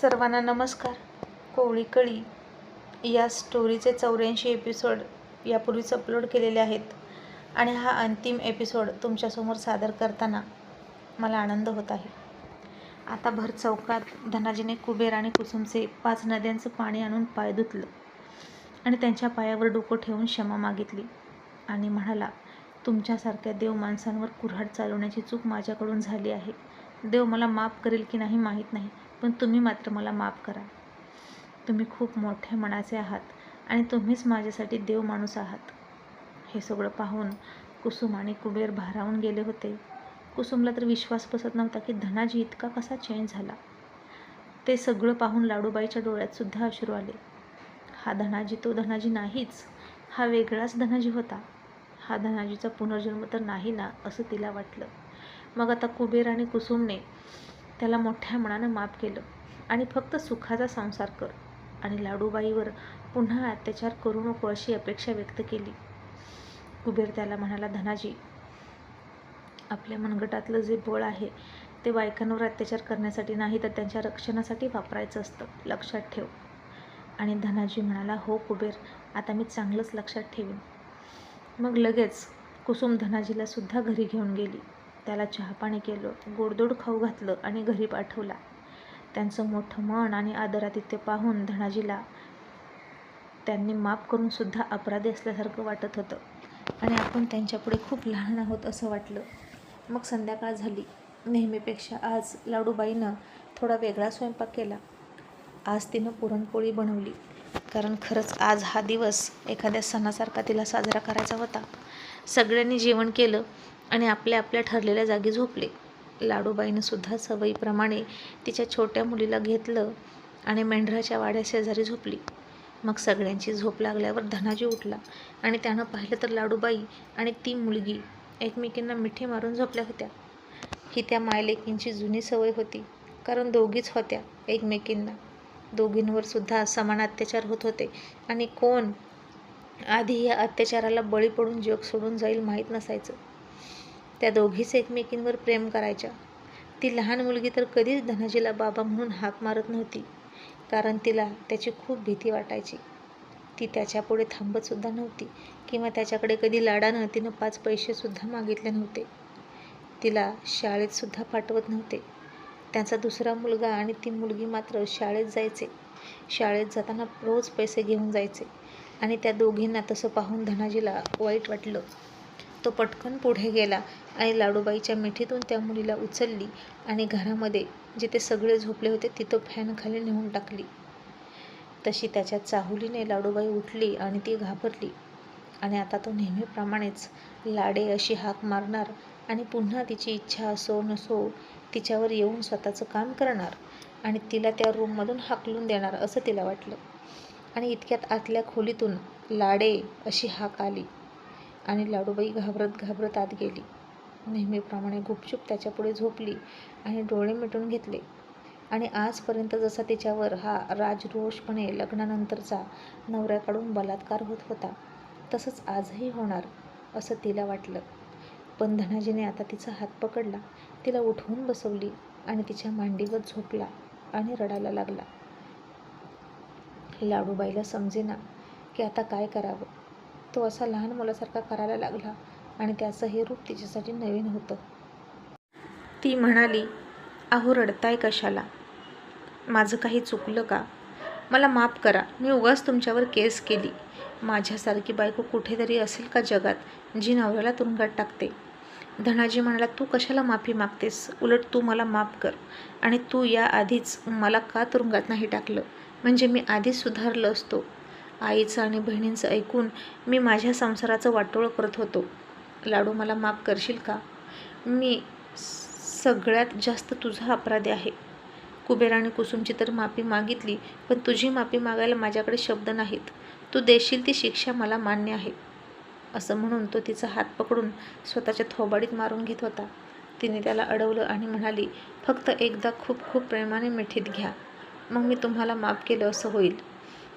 सर्वांना नमस्कार. कोवळी कळी या स्टोरीचे चौऱ्याऐंशी एपिसोड यापूर्वीच अपलोड केलेले आहेत आणि हा अंतिम एपिसोड तुमच्यासमोर सादर करताना मला आनंद होत आहे. आता भर चौकात धनाजीने कुबेर आणि कुसुमचे पाच नद्यांचं पाणी आणून पाय धुतलं आणि त्यांच्या पायावर डोकं ठेवून क्षमा मागितली आणि म्हणाला तुमच्यासारख्या देव माणसांवर कुऱ्हाड चालवण्याची चूक माझ्याकडून झाली आहे. देव मला माफ करेल की नाही माहीत नाही. पण तुम्ही मात्र मला माफ करा. तुम्ही खूप मोठ्या मनाचे आहात आणि तुम्हीच माझ्यासाठी देव माणूस आहात. हे सगळं पाहून कुसुम आणि कुबेर भारावून गेले होते. कुसुमला तर विश्वास बसत नव्हता की धनाजी इतका कसा चेंज झाला. ते सगळं पाहून लाडूबाईच्या डोळ्यातसुद्धा अश्रू आले. हा धनाजी तो धनाजी नाहीच. हा वेगळाच धनाजी होता. हा धनाजीचा पुनर्जन्म तर नाही ना असं तिला वाटलं. मग आता कुबेर आणि कुसुमने त्याला मोठ्या मनानं माफ केलं. आणि फक्त सुखाचा संसार कर. आणि लाडूबाईवर पुन्हा अत्याचार करू नको अशी अपेक्षा व्यक्त केली. कुबेर त्याला म्हणाला धनाजी आपल्या मनगटातलं जे बळ आहे ते बायकांवर अत्याचार करण्यासाठी नाही तर त्यांच्या रक्षणासाठी वापरायचं असतं. लक्षात ठेव. आणि धनाजी म्हणाला हो कुबेर आता मी चांगलंच लक्षात ठेवीन. मग लगेच कुसुम धनाजीला सुद्धा घरी घेऊन गेली. त्याला चहापाणी केलं गोडदोड खाऊ घातलं आणि घरी पाठवला. त्यांचं मोठं मन आणि आदरातिथ्य पाहून धनाजीला त्यांनी माफ करूनसुद्धा अपराधी असल्यासारखं वाटत होतं. आणि आपण त्यांच्यापुढे खूप लहान आहोत असं वाटलं. मग संध्याकाळ झाली. नेहमीपेक्षा आज लाडूबाईनं थोडा वेगळा स्वयंपाक केला. आज तिनं पुरणपोळी बनवली. कारण खरंच आज हा दिवस एखाद्या सणासारखा तिला साजरा करायचा होता. सगळ्यांनी जेवण केलं. आणि आपल्या आपल्या ठरलेल्या जागी झोपले. लाडूबाईनं सुद्धा सवयीप्रमाणे तिच्या छोट्या मुलीला घेतलं आणि मेंढराच्या वाड्या शेजारी झोपली. मग सगळ्यांची झोप लागल्यावर धनाजी उठला आणि त्यानं पाहिलं तर लाडूबाई आणि ती मुलगी एकमेकींना मिठी मारून झोपल्या होत्या. ही त्या मायलेकींची जुनी सवय होती कारण दोघीच होत्या एकमेकींना. दोघींवर सुद्धा समान अत्याचार होत होते आणि कोण आधी या अत्याचाराला बळी पडून जग सोडून जाईल माहीत नसायचं. त्या दोघीच एकमेकींवर प्रेम करायच्या. ती लहान मुलगी तर कधीच धनाजीला बाबा म्हणून हाक मारत नव्हती कारण तिला त्याची खूप भीती वाटायची. ती त्याच्यापुढे थांबतसुद्धा नव्हती किंवा त्याच्याकडे कधी लाडानं तिनं पाच पैसेसुद्धा मागितले नव्हते. तिला शाळेतसुद्धा पाठवत नव्हते. त्यांचा दुसरा मुलगा आणि ती मुलगी मात्र शाळेत जायचे. शाळेत जाताना रोज पैसे घेऊन जायचे आणि त्या दोघींना तसं पाहून धनाजीला वाईट वाटलं. तो पटकन पुढे गेला आणि लाडूबाईच्या मिठीतून त्या मुलीला उचलली आणि घरामध्ये जिथे सगळे झोपले होते तिथं फॅनखाली नेऊन टाकली. तशी त्याच्या चाहुलीने लाडूबाई उठली आणि ती घाबरली. आणि आता तो नेहमीप्रमाणेच लाडे अशी हाक मारणार आणि पुन्हा तिची इच्छा असो नसो तिच्यावर येऊन स्वतःचं काम करणार आणि तिला त्या रूममधून हाकलून देणार असं तिला वाटलं. आणि इतक्यात आतल्या खोलीतून लाडे अशी हाक आली. आणि लाडूबाई घाबरत घाबरत आत गेली. नेहमीप्रमाणे गुपचूप त्याच्यापुढे झोपली आणि डोळे मिटून घेतले. आणि आजपर्यंत जसा तिच्यावर हा राजरोषपणे लग्नानंतरचा नवऱ्याकडून बलात्कार होत होता तसंच आजही होणार असं तिला वाटलं. पण धनाजीने आता तिचा हात पकडला तिला उठवून बसवली आणि तिच्या मांडीवर झोपला आणि रडायला लागला. लाडूबाईला समजेना की आता काय करावं. तो असा लहान मुलासारखा करायला लागला आणि त्याचं हे रूप तिच्यासाठी नवीन होतं. ती म्हणाली अहो रडताय कशाला? माझं काही चुकलं का? मला माफ करा मी उगाच तुमच्यावर केस केली. माझ्यासारखी बायको कुठेतरी असेल का जगात जी नवऱ्याला तुरुंगात टाकते? धनाजी म्हणाला तू कशाला माफी मागतेस? उलट तू मला माफ कर. आणि तू या आधीच मला का तुरुंगात नाही टाकलं? म्हणजे मी आधीच सुधारलं असतो. आईचं आणि बहिणींचं ऐकून मी माझ्या संसाराचं वाटोळं करत होतो. लाडू मला माफ करशील का? मी सगळ्यात जास्त तुझा अपराधी आहे. कुबेर आणि कुसुमची तर माफी मागितली पण तुझी माफी मागायला माझ्याकडे शब्द नाहीत. तू देशील ती शिक्षा मला मान्य आहे. असं म्हणून तो तिचा हात पकडून स्वतःच्या थोबाडीत मारून घेत होता. तिने त्याला अडवलं आणि म्हणाली फक्त एकदा खूप खूप प्रेमाने मिठीत घ्या. मग मी तुम्हाला माफ केलं असं होईल.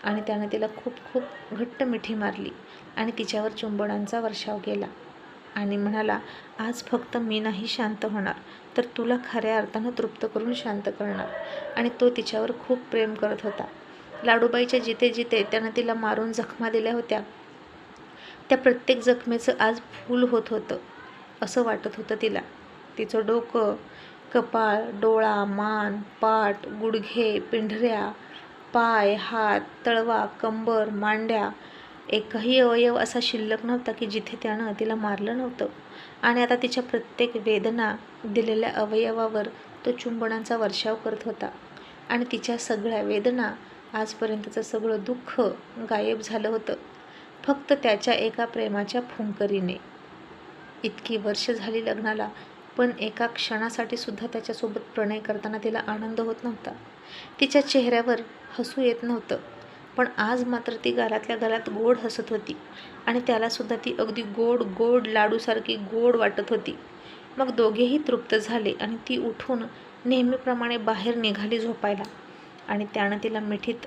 आणि त्यानं तिला खूप खूप घट्ट मिठी मारली आणि तिच्यावर चुंबणांचा वर्षाव केला. आणि म्हणाला आज फक्त मी नाही शांत होणार तर तुला खऱ्या अर्थानं तृप्त करून शांत करणार. आणि तो तिच्यावर खूप प्रेम करत होता. लाडूबाईच्या जिथे जिथे त्यानं तिला मारून जखमा दिल्या होत्या त्या प्रत्येक जखमेचं आज फूल होत होतं असं वाटत होतं तिला. तिचं डोकं कपाळ डोळा मान पाठ गुडघे पिंढऱ्या पाय हात तळवा कंबर मांड्या एकही अवयव असा शिल्लक नव्हता की जिथे त्यानं तिला मारलं नव्हतं. आणि आता तिच्या प्रत्येक वेदना दिलेल्या अवयवावर तो चुंबनांचा वर्षाव करत होता. आणि तिच्या सगळ्या वेदना आजपर्यंतचं सगळं दुःख गायब झालं होतं. फक्त त्याच्या एका प्रेमाच्या फुंकरीने. इतकी वर्ष झाली लग्नाला पण एका क्षणासाठी सुद्धा त्याच्यासोबत प्रणय करताना तिला आनंद होत नव्हता. तिच्या चेहऱ्यावर हसू येत नव्हतं पण आज मात्र ती गालातल्या घरात गोड हसत होती आणि त्यालासुद्धा ती अगदी गोड गोड लाडूसारखी गोड वाटत होती. मग दोघेही तृप्त झाले आणि ती उठून नेहमीप्रमाणे बाहेर निघाली झोपायला आणि त्यानं तिला मिठीत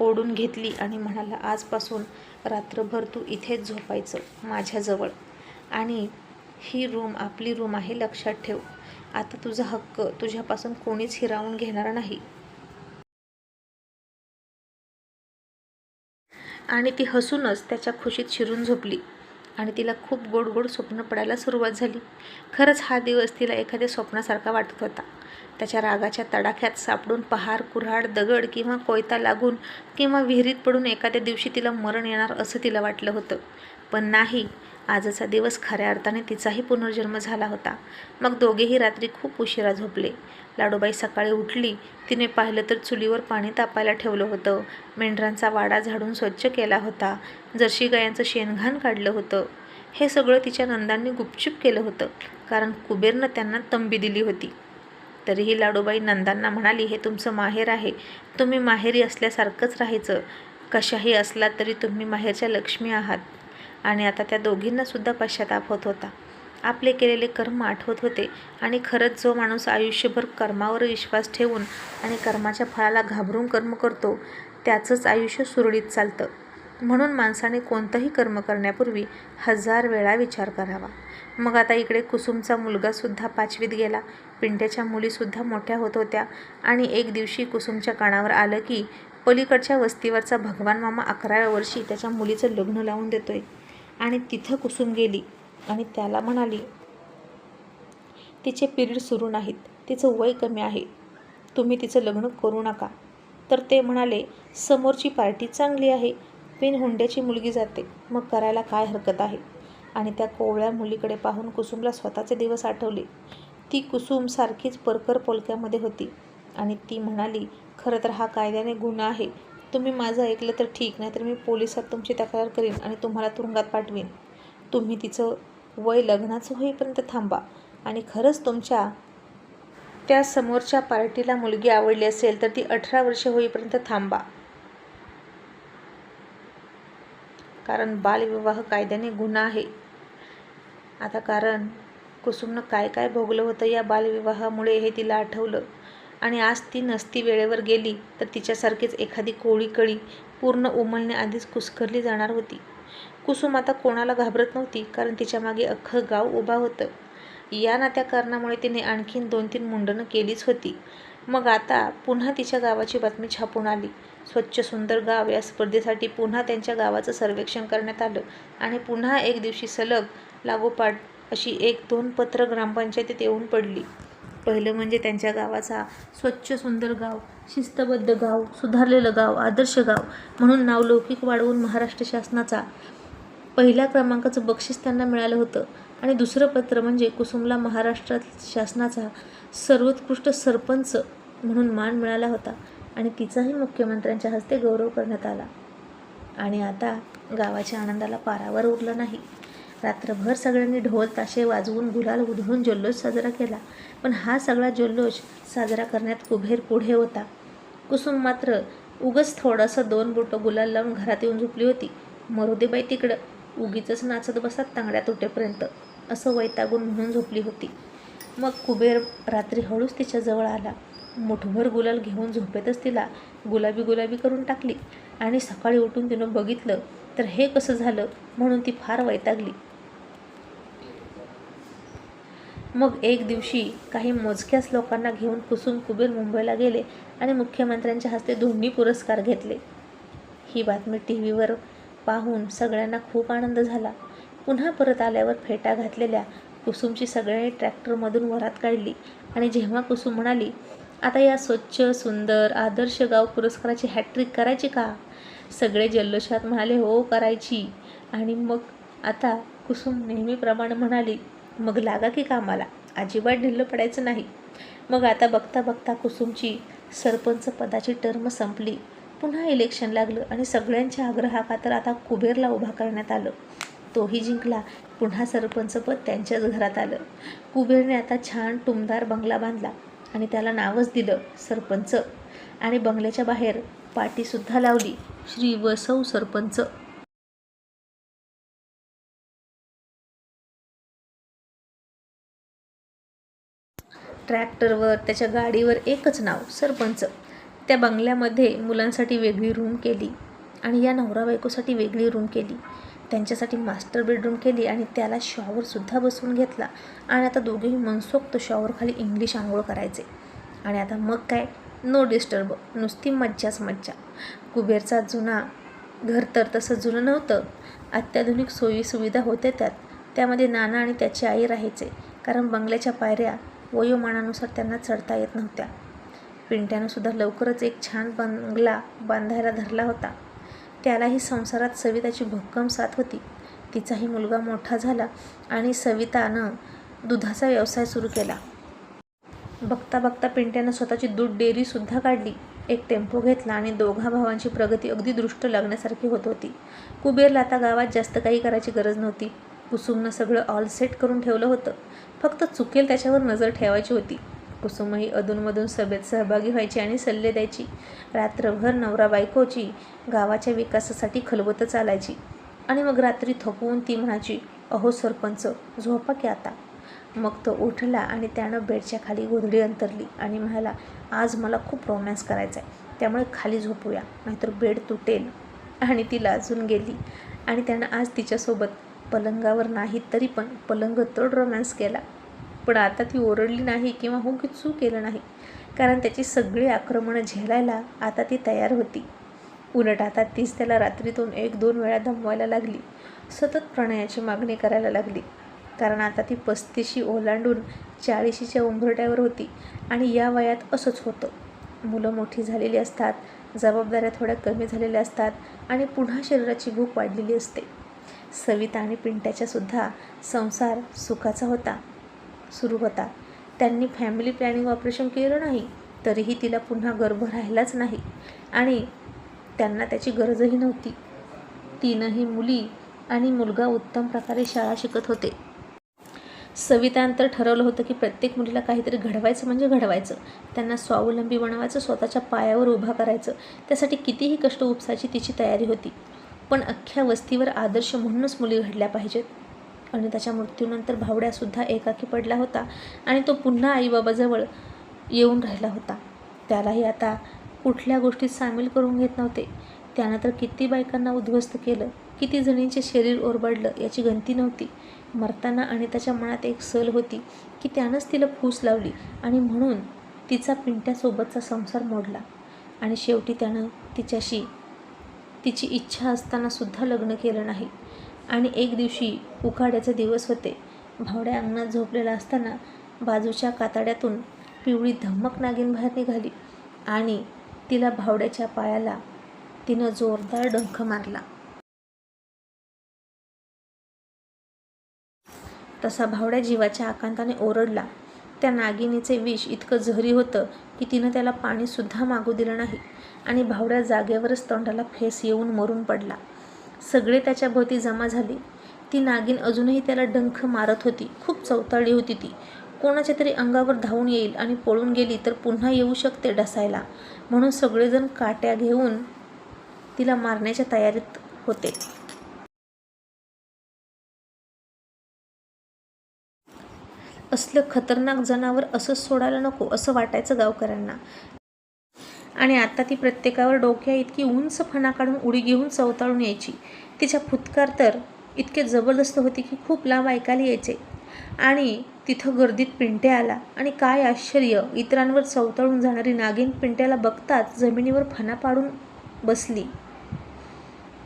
ओढून घेतली आणि म्हणाला आजपासून रात्रभर तू इथेच झोपायचं माझ्याजवळ आणि ही रूम आपली रूम आहे लक्षात ठेव. आता तुझा हक्क तुझ्यापासून कोणीच हिरावून घेणार नाही. आणि ती हसूनच त्याच्या खुशीत शिरून झोपली. आणि तिला खूप गोड गोड स्वप्न पडायला सुरुवात झाली. खरंच हा दिवस तिला एखाद्या स्वप्नासारखा वाटत होता. त्याच्या रागाच्या तडाख्यात सापडून पहार कुऱ्हाड दगड किंवा कोयता लागून किंवा विहिरीत पडून एखाद्या दिवशी तिला मरण येणार असं तिला वाटलं होतं. पण नाही आजचा दिवस खऱ्या अर्थाने तिचाही पुनर्जन्म झाला होता. मग दोघेही रात्री खूप उशिरा झोपले. लाडूबाई सकाळी उठली. तिने पाहिलं तर चुलीवर पाणी तापायला ठेवलं होतं. मेंढरांचा वाडा झाडून स्वच्छ केला होता. जर्शी गायांचं शेणघाण काढलं होतं. हे सगळं तिच्या नंदांनी गुपचूप केलं होतं. कारण कुबेरनं त्यांना तंबी दिली होती. तरीही लाडूबाई नंदांना म्हणाली हे तुमचं माहेर आहे. तुम्ही माहेरी असल्यासारखंच राहायचं. कशाही असला तरी तुम्ही माहेरच्या लक्ष्मी आहात. आणि आता त्या दोघींनासुद्धा पश्चाताप होत होता. आपले केलेले कर्म आठवत होते आणि खरंच जो माणूस आयुष्यभर कर्मावर विश्वास ठेवून आणि कर्माच्या फळाला घाबरून कर्म करतो त्याचंच आयुष्य सुरळीत चालतं. म्हणून माणसाने कोणतंही कर्म करण्यापूर्वी हजार वेळा विचार करावा. मग आता इकडे कुसुमचा मुलगासुद्धा पाचवीत गेला. पिंट्याच्या मुलीसुद्धा मोठ्या होत होत्या आणि एक दिवशी कुसुमच्या कानावर आलं की पलीकडच्या वस्तीवरचा भगवान मामा अकराव्या वर्षी त्याच्या मुलीचं लग्न लावून देतोय. आणि तिथं कुसुम गेली. आणि त्याला म्हणाली तिचे पिरियड सुरू नाहीत. तिचं वय कमी आहे. तुम्ही तिचं लग्न करू नका. तर ते म्हणाले समोरची पार्टी चांगली आहे. पिन हुंड्याची मुलगी जाते. मग करायला काय हरकत आहे? आणि त्या कोवळ्या मुलीकडे पाहून कुसुमला स्वतःचे दिवस आठवले. ती कुसुम सारखीच परकर पोलक्यामध्ये होती आणि ती म्हणाली खरं तर हा कायद्याने गुन्हा आहे. तुम्ही माझं ऐकलं तर ठीक नाही तर मी पोलिसात तुमची तक्रार करीन आणि तुम्हाला तुरुंगात पाठवीन. तुम्ही तिचं वय लग्नाचं होईपर्यंत थांबा. आणि खरंच तुमच्या त्या समोरच्या पार्टीला मुलगी आवडली असेल तर ती अठरा वर्षे होईपर्यंत थांबा. कारण बालविवाह कायद्याने गुन्हा आहे. आता कारण कुसुमनं काय काय भोगलं होतं या बालविवाहामुळे हे तिला आठवलं. आणि आज ती नसती वेळेवर गेली तर तिच्यासारखीच एखादी कोळी कळी पूर्ण उमलण्याआधीच कुस्करली जाणार होती. कुसुम आता कोणाला घाबरत नव्हती कारण तिच्यामागे अख्खं गाव उभा होतं. या नात्या कारणामुळे तिने आणखीन दोन तीन मुंडनं केलीच होती. मग आता पुन्हा तिच्या गावाची बातमी छापून आली. स्वच्छ सुंदर गाव या स्पर्धेसाठी पुन्हा त्यांच्या गावाचं सर्वेक्षण करण्यात आलं आणि पुन्हा एक दिवशी सलग लागोपाठ अशी एक दोन पत्र ग्रामपंचायतीत येऊन पडली. पहिलं म्हणजे त्यांच्या गावाचा स्वच्छ सुंदर गाव शिस्तबद्ध गाव सुधारलेलं गाव आदर्श गाव म्हणून नावलौकिक वाढवून महाराष्ट्र शासनाचा पहिल्या क्रमांकाचं बक्षीस त्यांना मिळालं होतं. आणि दुसरं पत्र म्हणजे कुसुमला महाराष्ट्रात शासनाचा सर्वोत्कृष्ट सरपंच म्हणून मान मिळाला होता आणि तिचाही मुख्यमंत्र्यांच्या हस्ते गौरव करण्यात आला. आणि आता गावाच्या आनंदाला पारावर उरला नाही. रात्रभर सगळ्यांनी ढोल ताशे वाजवून गुलाल उधळून जल्लोष साजरा केला. पण हा सगळा जल्लोष साजरा करण्यात कुबेर पुढे होता. कुसुम मात्र उगच थोडासा दोन बोटं गुलाल लावून घरात येऊन झोपली होती. मरुदेबाई तिकडं. उगीच नाचत बसत तांगड्या तुटेपर्यंत. असं वैतागून म्हणून झोपली होती. मग कुबेर रात्री हळूच तिच्याजवळ आला. मुठभर गुलाल घेऊन झोपेतच तिला गुलाबी गुलाबी करून टाकली आणि सकाळी उठून तिनं बघितलं तर हे कसं झालं म्हणून ती फार वैतागली. मग एक दिवशी काही मोजक्याच लोकांना घेऊन कुसुम कुबेर मुंबईला गेले आणि मुख्यमंत्र्यांच्या हस्ते दोन्ही पुरस्कार घेतले. ही बातमी टी व्हीवर पाहून सगळ्यांना खूप आनंद झाला. पुन्हा परत आल्यावर फेटा घातलेल्या कुसुमची सगळ्यांनी ट्रॅक्टरमधून वरात काढली आणि जेव्हा कुसुम म्हणाली आता या स्वच्छ सुंदर आदर्श गाव पुरस्काराची हॅट्रिक करायची का? सगळे जल्लोषात म्हणाले हो करायची. आणि मग आता कुसुम नेहमीप्रमाणे म्हणाली मग लागा की कामाला अजिबात ढिल्लं पडायचं नाही. मग आता बघता बघता कुसुमची सरपंच पदाची टर्म संपली. पुन्हा इलेक्शन लागलं आणि सगळ्यांच्या आग्रहाखातर आता कुबेरला उभा करण्यात आलं. तोही जिंकला. पुन्हा सरपंचपद त्यांच्याच घरात आलं. कुबेरने आता छान टुमदार बंगला बांधला आणि त्याला नावच दिलं सरपंच. आणि बंगल्याच्या बाहेर पाटीसुद्धा लावली. श्री वसव सरपंच. ट्रॅक्टरवर त्याच्या गाडीवर एकच नाव सरपंच. त्या बंगल्यामध्ये मुलांसाठी वेगळी रूम केली आणि या नवरा बायकोसाठी वेगळी रूम केली. त्यांच्यासाठी मास्टर बेडरूम केली आणि त्याला शॉवरसुद्धा बसवून घेतला. आणि आता दोघेही मनसोक्त शॉवरखाली इंग्लिश आंघोळ करायचे. आणि आता मग काय? नो डिस्टर्ब नुसती मज्जाच मज्जा. कुबेरचा जुना घर तर तसं जुनं नव्हतं. अत्याधुनिक सोयीसुविधा होत्या त्यात. त्यामध्ये नाना आणि त्याची आई राहायचे. कारण बंगल्याच्या पायऱ्या वयोमानानुसार त्यांना चढता येत नव्हत्या. पिंट्यानंसुद्धा लवकरच एक छान बंगला बांधायला धरला होता. त्यालाही संसारात सविताची भक्कम साथ होती. तिचाही मुलगा मोठा झाला आणि सवितानं दुधाचा व्यवसाय सुरू केला. बघता बघता पिंट्यानं स्वतःची दूध डेअरीसुद्धा काढली. एक टेम्पो घेतला आणि दोघा भावांची प्रगती अगदी दृष्ट लागण्यासारखी होत होती. कुबेरला आता गावात जास्त काही करायची गरज नव्हती. कुसुमनं सगळं ऑल सेट करून ठेवलं होतं. फक्त चुकेल त्याच्यावर नजर ठेवायची होती. कुसुमही अधूनमधून सभेत सहभागी व्हायची आणि सल्ले द्यायची. रात्रभर नवरा बायकोची गावाच्या विकासासाठी खलबत चालायची. आणि मग रात्री थकवून ती म्हणायची अहो सरपंच झोपा की आता. मग तो उठला आणि त्यानं बेडच्या खाली गोधडी अंतरली आणि म्हणाला आज मला खूप रोमॅन्स करायचा आहे त्यामुळे खाली झोपूया नाहीतर बेड तुटेल आणि ती लाजून गेली. आणि त्यानं आज तिच्यासोबत पलंगावर नाही तरी पण पलंग तड रोमॅन्स केला. पण आता ती ओरडली नाही किंवा हो चू केलं नाही. कारण त्याची सगळी आक्रमणं झेलायला आता ती तयार होती. उलट आता तीच त्याला रात्रीतून एक दोन वेळा दमवायला लागली. सतत प्रणयाची मागणी करायला लागली. कारण आता ती पस्तीशी ओलांडून चाळीशीच्या उंबरट्यावर होती आणि या वयात असंच होतं. मुलं मोठी झालेली असतात जबाबदाऱ्या थोड्या कमी झालेल्या असतात आणि पुन्हा शरीराची भूक वाढलेली असते. सविता आणि पिंट्याच्यासुद्धा संसार सुखाचा होता. सुरू होता. त्यांनी फॅमिली प्लॅनिंग ऑपरेशन केलं नाही तरीही तिला पुन्हा गर्भ राहिलाच नाही आणि त्यांना त्याची गरजही नव्हती. तीनही मुली आणि मुलगा उत्तम प्रकारे शाळा शिकत होते. सवितांतर ठरवलं होतं की प्रत्येक मुलीला काहीतरी घडवायचं म्हणजे घडवायचं. त्यांना स्वावलंबी बनवायचं स्वतःच्या पायावर उभा करायचं त्यासाठी कितीही कष्ट उपसायची तिची तयारी होती. पण अख्ख्या वस्तीवर आदर्श म्हणूनच मुली घडल्या पाहिजेत. आणि त्याच्या मृत्यूनंतर भावड्यासुद्धा एकाकी पडला होता आणि तो पुन्हा आईबाबाजवळ येऊन राहिला होता. त्यालाही आता कुठल्या गोष्टीत सामील करून घेत नव्हते. त्यानं तर किती बायकांना उद्ध्वस्त केलं किती जणींचे शरीर ओरबडलं याची गंती नव्हती. मरताना आणि त्याच्या मनात एक सल होती की त्यानंच तिला फूस लावली आणि म्हणून तिचा पिंट्यासोबतचा संसार मोडला. आणि शेवटी त्यानं तिच्याशी तिची इच्छा असतानासुद्धा लग्न केलं नाही. आणि एक दिवशी उकाड्याचे दिवस होते. भावड्या अंगणात झोपलेला असताना बाजूच्या कातड्यातून पिवळी धमक नागिन बाहेर निघाली आणि तिला भावड्याच्या पायाला तिनं जोरदार डंख मारला. तसा भावड्या जीवाच्या आकांताने ओरडला. त्या नागिनीचे विष इतकं जहरी होतं की तिनं त्याला पाणीसुद्धा मागू दिलं नाही आणि भावड्या जागेवरच तोंडाला फेस येऊन मरून पडला. सगळे त्याच्या भोवती जमा झाले. ती नागिन अजूनही त्याला डंख मारत होती. खूप चवताळली होती ती. कोणाच्या तरी अंगावर धावून येईल आणि पळून गेली तर पुन्हा येऊ शकते डसायला. म्हणून सगळेजण काट्या घेऊन तिला मारण्याच्या तयारीत होते. असलं खतरनाक जनावर असंच सोडायला नको असं वाटायचं गावकऱ्यांना. आणि आता ती प्रत्येकावर डोक्या इतकी उंच फणा काढून उडी घेऊन चवताळून यायची. तिच्या फुतकार तर इतके जबरदस्त होते की खूप लांब ऐकायला यायचे. आणि तिथं गर्दीत पिंटे आला आणि काय आश्चर्य इतरांवर चवताळून जाणारी नागिन पिंट्याला बघताच जमिनीवर फणा पाडून बसली.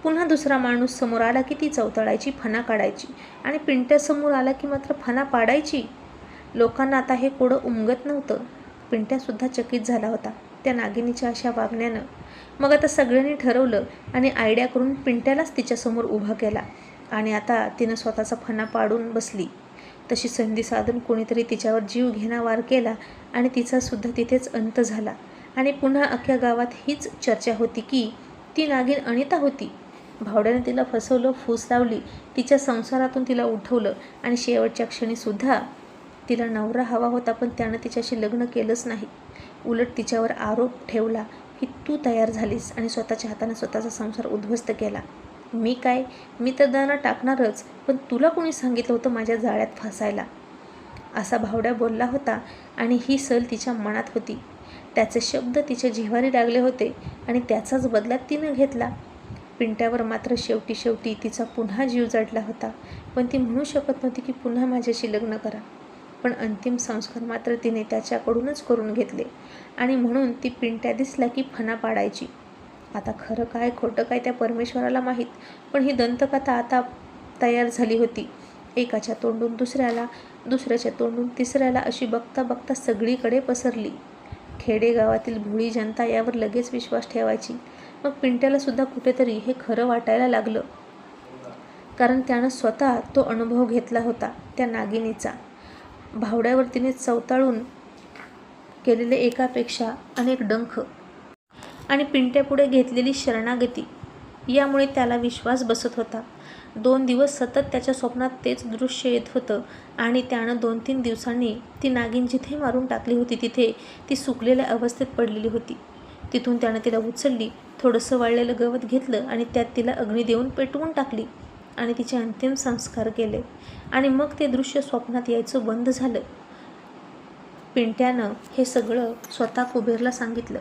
पुन्हा दुसरा माणूस समोर आला की ती चवताळायची फणा काढायची. आणि पिंट्यासमोर आला की मात्र फणा पाडायची? लोकांना आता हे कोडं उमगत नव्हतं. पिंट्यासुद्धा चकित झाला होता. त्या नागिनीच्या अशा वागण्यानं. मग आता सगळ्यांनी ठरवलं आणि आयडिया करून पिंट्यालाच तिच्यासमोर उभा केला आणि आता तिनं स्वतःचा फणा पाडून बसली. तशी संधी साधून कोणीतरी तिच्यावर जीव घेणा वार केला आणि तिचासुद्धा तिथेच अंत झाला. आणि पुन्हा अख्ख्या गावात हीच चर्चा होती की ती नागिन अनिता होती. भावड्याने तिला फसवलं फूस लावली तिच्या संसारातून तिला उठवलं आणि शेवटच्या क्षणीसुद्धा तिला नवरा हवा होता पण त्यानं तिच्याशी लग्न केलंच नाही. उलट तिच्यावर आरोप ठेवला की तू तयार झालीस आणि स्वतःच्या हाताने स्वतःचा संसार उद्ध्वस्त केला. मी काय? मी तर दाना टाकणारच पण तुला कोणी सांगितलं होतं माझ्या जाळ्यात फसायला? असा भावड्या बोलला होता आणि ही सल तिच्या मनात होती. त्याचे शब्द तिच्या जिव्हारी लागले होते आणि त्याचाच बदला तिनं घेतला. पिंट्यावर मात्र शेवटी शेवटी तिचा पुन्हा जीव जडला होता पण ती म्हणू शकत नव्हती की पुन्हा माझ्याशी लग्न करा. पण अंतिम संस्कार मात्र तिने त्याच्याकडूनच करून घेतले. आणि म्हणून ती पिंट्या दिसला की फणा पाडायची. आता खरं काय खोटं काय त्या परमेश्वराला माहीत? पण ही दंतकथा आता तयार झाली होती. एकाच्या तोंडून दुसऱ्याला दुसऱ्याच्या तोंडून तिसऱ्याला अशी बघता बघता सगळीकडे पसरली. खेडेगावातील भोळी जनता यावर लगेच विश्वास ठेवायची. मग पिंट्याला सुद्धा कुठेतरी हे खरं वाटायला लागलं. कारण त्यानं स्वतः तो अनुभव घेतला होता त्या नागिनीचा. भावड्यावर तिने चवताळून केलेले एकापेक्षा अनेक डंख आणि पिंट्यापुढे घेतलेली शरणागती यामुळे त्याला विश्वास बसत होता. दोन दिवस सतत त्याच्या स्वप्नात तेच दृश्य येत होतं आणि त्यानं दोन तीन दिवसांनी ती नागिन जिथे मारून टाकली होती तिथे ती सुकलेल्या अवस्थेत पडलेली होती. तिथून त्यानं तिला उचलली थोडंसं वाळलेलं गवत घेतलं आणि त्यात तिला अग्नी देऊन पेटवून टाकली. आणि तिचे अंतिम संस्कार केले. आणि मग ते दृश्य स्वप्नात यायचं बंद झालं. पिंट्यानं हे सगळं स्वतः कुबेरला सांगितलं.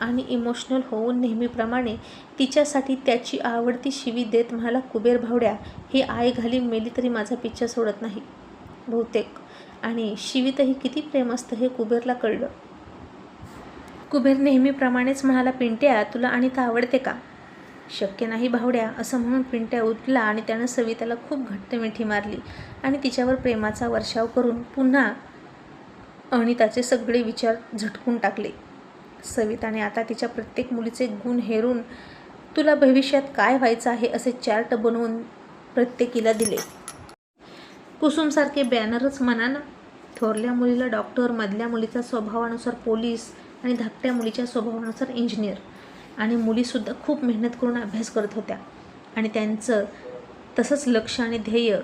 आणि इमोशनल होऊन नेहमीप्रमाणे तिच्यासाठी त्याची आवडती शिवी देत म्हणाला कुबेर भावड्या ही आई घाली मेली तरी माझा पिच्छा सोडत नाही. बहुतेक. आणि शिवीतही किती प्रेम असतं हे कुबेरला कळलं. कुबेर नेहमीप्रमाणेच म्हणाला पिंट्या तुला अनिता आवडते का? शक्य नाही भावड्या असं म्हणून पिंट्या उठला आणि त्यानं सविताला खूप घट्ट मिठी मारली आणि तिच्यावर प्रेमाचा वर्षाव करून पुन्हा अनिताचे सगळे विचार झटकून टाकले. सविताने आता तिच्या प्रत्येक मुलीचे गुण हेरून तुला भविष्यात काय व्हायचं आहे? असे चार्ट बनवून प्रत्येकीला दिले. कुसुमसारखे बॅनरच म्हणा ना. थोरल्या मुलीला डॉक्टर मधल्या मुलीचा स्वभावानुसार पोलीस आणि धाकट्या मुलीच्या स्वभावानुसार इंजिनियर आणि मुलीसुद्धा खूप मेहनत करून अभ्यास करत होत्या. आणि त्यांचं तसंच लक्ष आणि ध्येय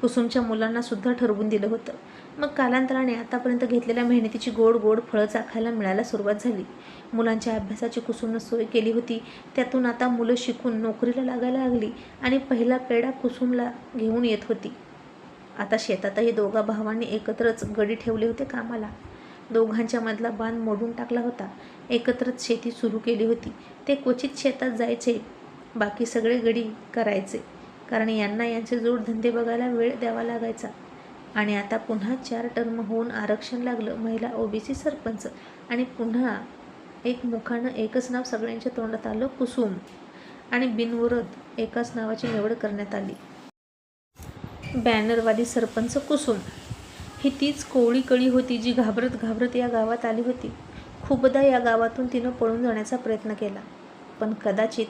कुसुमच्या मुलांनासुद्धा ठरवून दिलं होतं. मग कालांतराने आतापर्यंत घेतलेल्या मेहनतीची गोड गोड फळं चाखायला मिळायला सुरुवात झाली. मुलांच्या अभ्यासाची कुसुमनं सोय केली होती. त्यातून आता मुलं शिकून नोकरीला लागायला लागली आणि पहिला पेढा कुसुमला घेऊन येत होती. आता शेतातही दोघा भावांनी एकत्रच गडी ठेवले होते कामाला. दोघांच्या मधला बांध मोडून टाकला होता. एकत्रच शेती सुरू केली होती. ते क्वचित शेतात जायचे. बाकी सगळे गडी करायचे. कारण यांना यांचे जोडधंदे बघायला वेळ द्यावा लागायचा. आणि आता पुन्हा चार टर्म होऊन आरक्षण लागलं. महिला ओबीसी सरपंच आणि पुन्हा एक मुखानं एकच नाव सगळ्यांच्या तोंडात आलं कुसुम. आणि बिनविरोध एकाच नावाची निवड करण्यात आली. बॅनरवादी सरपंच कुसुम. ही तीच कोवळी कळी होती जी घाबरत घाबरत या गावात आली होती. खूपदा या गावातून तिनं पळून जाण्याचा प्रयत्न केला पण कदाचित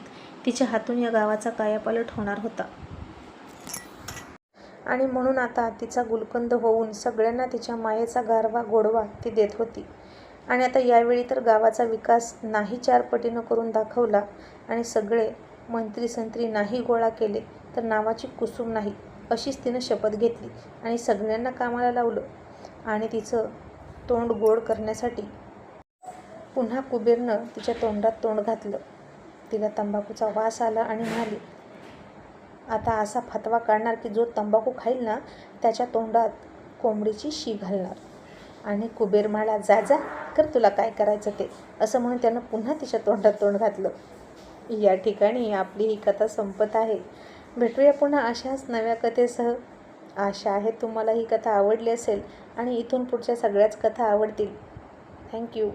तिच्या हातून या गावाचा कायापालट होणार होता. आणि म्हणून आता तिचा गुलकंद होऊन सगळ्यांना तिच्या मायेचा गारवा गोडवा ती देत होती. आणि आता यावेळी तर गावाचा विकास नाही चार पटीनं करून दाखवला आणि सगळे मंत्री संत्री नाही गोळा केले तर नावाची कुसुम नाही. अशीच तिनं शपथ घेतली आणि सगळ्यांना कामाला लावलं आणि तिचं तोंड गोड करण्यासाठी पुन्हा कुबेरनं तिच्या तोंडात तोंड घातलं. तिला तंबाखूचा वास आला आणि म्हणाली आता असा फतवा काढणार की जो तंबाखू खाईल ना त्याच्या तोंडात कोंबडीची शी घालणार. आणि कुबेर म्हणाला जा जा कर तुला काय करायचं ते असं म्हणून त्यानं पुन्हा तिच्या तोंडात तोंड घातलं. या ठिकाणी आपली ही कथा संपत आहे. भेटूया पुन्हा अशाच नव्या कथेसह. आशा आहे तुम्हाला ही कथा आवडली असेल आणि इथून पुढच्या सगळ्याच कथा आवडतील. थँक्यू